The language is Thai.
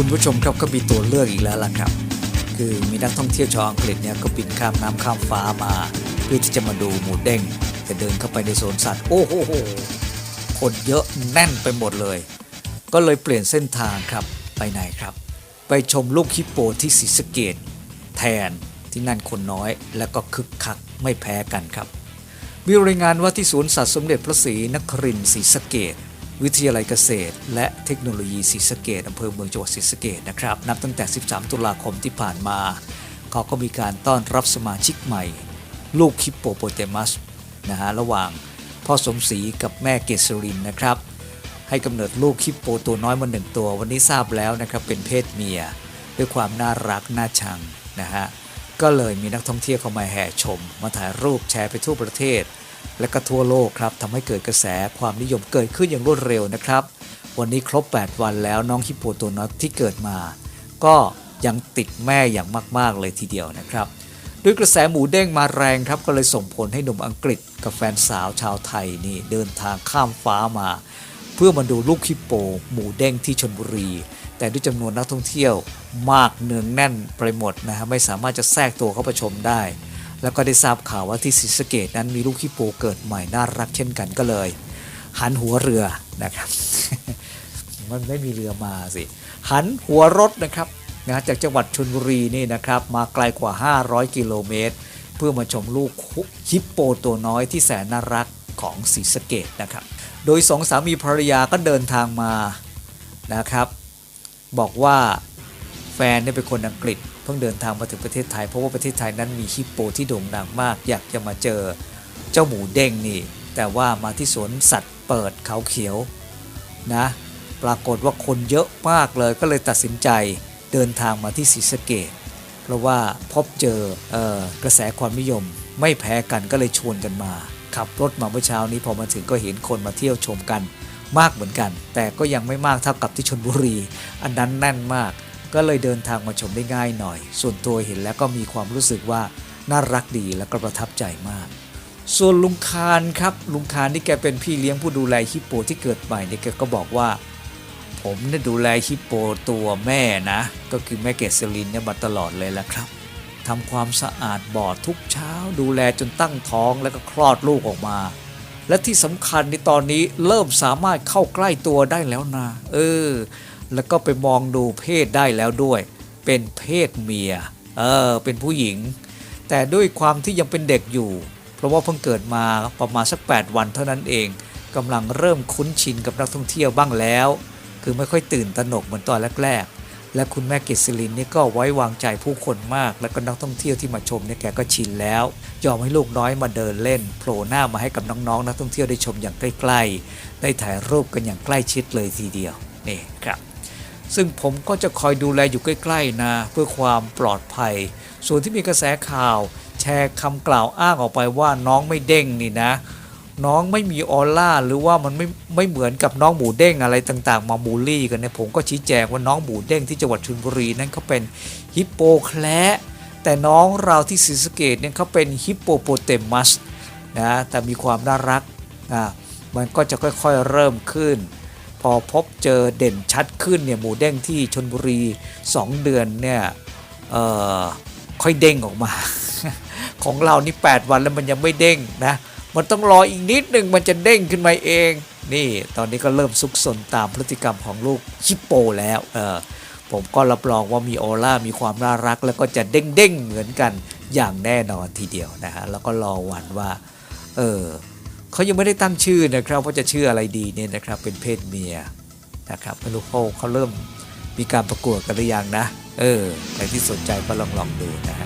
คุณผู้ชมครับก็มีตัวเลือกอีกแล้วล่ะครับ คือมีนักท่องเที่ยวชาวอังกฤษเนี่ยก็บินข้ามน้ำข้ามฟ้ามา เพื่อที่จะมาดูหมูเด้งแต่เดินเข้าไปในสวนสัตว์ โอ้โหโหคนเยอะแน่นไปหมดเลย ก็เลยเปลี่ยนเส้นทางครับไปไหนครับ ไปชมลูกฮิปโปที่ศรีสะเกดแทนที่นั่นคนน้อยและก็คึกคักไม่แพ้กันครับมีรายงานว่าที่สวนสัตว์สมเด็จพระศรีนครินทร์ศรีสะเกด วิทยาลัยเกษตร และเทคโนโลยีศรีสะเกดอำเภอเมืองจังหวัดศรีสะเกดนะครับ นับตั้งแต่ 13 ตุลาคมที่ผ่านมา เขาก็มีการต้อนรับสมาชิกใหม่ ลูกฮิปโปโปเตมัสนะฮะระหว่างพ่อสมศรีกับแม่เกษรินนะครับ ให้กำเนิดลูกฮิปโปตัวน้อยมาหนึ่งตัว วันนี้ทราบแล้วนะครับเป็นเพศเมีย ด้วยความน่ารักน่าชังนะฮะก็เลยมีนักท่องเที่ยวเข้ามาแห่ชม มาถ่ายรูปแชร์ไปทั่วประเทศ และก็ทั่วโลกครับทำให้เกิดกระแสความนิยมเกิดขึ้นอย่างรวดเร็วนะครับ วันนี้ครบ 8 วันแล้วน้องฮิปโปตัวน้อยที่เกิดมา ก็ยังติดแม่อย่างมาก ๆ เลยทีเดียวนะครับด้วยกระแสหมูเด้งมาแรงครับก็เลยส่งผลให้หนุ่มอังกฤษกับแฟนสาวชาวไทยนี่เดินทางข้ามฟ้ามา เพื่อมาดูลูกฮิปโป หมูเด้งที่ชนบุรี แต่ด้วยจำนวนนักท่องเที่ยวมากเนืองแน่นไปหมดนะฮะไม่สามารถจะแทรกตัวเข้าไปชมได้ แล้วก็ได้ทราบข่าวว่าที่ศรีสะเกดนั้นมีลูกฮิปโปเกิดใหม่น่ารักเช่นกันก็เลย หันหัวเรือนะครับ มันไม่มีเรือมาสิ หันหัวรถนะครับนะจากจังหวัดชลบุรีนี่นะครับ มาไกลกว่า 500 กิโลเมตร เพื่อมาชมลูกฮิปโปตัวน้อยที่แสนน่ารักของศรีสะเกดนะครับ โดยสองสามีภรรยาก็เดินทางมานะครับ บอกว่าแฟนเนี่ยเป็นคนอังกฤษ เพิ่งเดินทางมาถึงประเทศไทย เพราะว่าประเทศไทยนั้นมีฮิปโปที่โด่งดังมาก อยากจะมาเจอเจ้าหมูเด้งนี่ แต่ว่ามาที่สวนสัตว์เปิดเขาเขียวนะ ปรากฏว่าคนเยอะมากเลยก็เลยตัดสินใจเดินทางมาที่ศรีสะเกดเพราะว่าพบเจอเออกระแสความนิยม ไม่แพ้กันก็เลยชวนกันมา ขับรถมาเมื่อเช้านี้พอมาถึงก็เห็นคนมาเที่ยวชมกันมากเหมือนกัน แต่ก็ยังไม่มากเท่ากับที่ชนบุรี อันนั้นแน่นมาก ก็เลยเดินทางมาชมได้ง่ายหน่อย ส่วนตัวเห็นแล้วก็มีความรู้สึกว่าน่ารักดีและก็ประทับใจมาก ส่วนลุงคานครับ ลุงคานนี่แกเป็นพี่เลี้ยงผู้ดูแลฮิปโปที่เกิดใหม่เนี่ยแกก็บอกว่า ผมเนี่ยดูแลฮิปโปตัวแม่นะ ก็คือแม่เกษรินเนี่ยมาตลอดเลยแหละครับทำความสะอาดบ่อทุกเช้า ดูแลจนตั้งท้องแล้วก็คลอดลูกออกมา และที่สำคัญในตอนนี้เริ่มสามารถเข้าใกล้ตัวได้แล้วนะ เออ แล้วก็ไปมองดูเพศได้แล้วด้วย เป็นเพศเมีย เออ เป็นผู้หญิง แต่ด้วยความที่ยังเป็นเด็กอยู่ เพราะว่าเพิ่งเกิดมาประมาณสัก 8 วันเท่านั้นเองกำลังเริ่มคุ้นชินกับนักท่องเที่ยวบ้างแล้ว คือไม่ค่อยตื่นตระหนกเหมือนตอนแรกๆ และคุณแม่เกษรินนี่ก็ไว้วางใจผู้คนมาก แล้วก็นักท่องเที่ยวที่มาชมเนี่ยแกก็ชินแล้ว ยอมให้ลูกน้อยมาเดินเล่น โผล่หน้ามาให้กับน้องๆนักท่องเที่ยวได้ชมอย่างใกล้ ๆ ได้ถ่ายรูปกันอย่างใกล้ชิดเลยทีเดียวนี่ครับ ซึ่งผมก็จะคอยดูแลอยู่ใกล้ๆนะเพื่อความปลอดภัย ส่วนที่มีกระแสข่าว แชร์คำกล่าวอ้างออกไปว่าน้องไม่เด้งนี่นะ น้องไม่มีออร่าหรือว่ามันไม่ไม่เหมือนกับน้องหมูเด้งอะไรต่างๆ มาบูลลี่กันเนี่ยผมก็ชี้แจงว่าน้องหมูเด้งที่จังหวัดชลบุรีนั้นเขาเป็นฮิปโปแคระแต่น้องเราที่ศรีสะเกดเนี่ยเขาเป็นฮิปโปโปเตมัสนะแต่มีความน่ารักอ่ามันก็จะค่อยๆเริ่มขึ้น อพบเจอเด่นชัดขึ้นเนี่ยหมูเด้งที่ชนบุรี 2 เดือนเนี่ยค่อยเด้งออกมา ของเรานี่ 8 วันแล้วมันยังไม่เด้งนะมันต้องรออีกนิดหนึ่งมันจะเด้งขึ้นมาเอง นี่ตอนนี้ก็เริ่มซุกซนตามพฤติกรรมของลูกฮิปโปแล้วเออผมก็รับรองว่ามีออร่ามีความน่ารัก แล้วก็จะเด้งๆเหมือนกันอย่างแน่นอนทีเดียวนะฮะแล้วก็รอวันว่า เออ เขายังไม่ได้ตั้งชื่อนะครับว่าจะชื่ออะไรดีเนี่ยนะครับเป็นเพศเมียนะครับไม่รู้เขาเขาเริ่มมีการประกวดกันหรือยังนะ เออใครที่สนใจก็ลองลองดูนะฮะ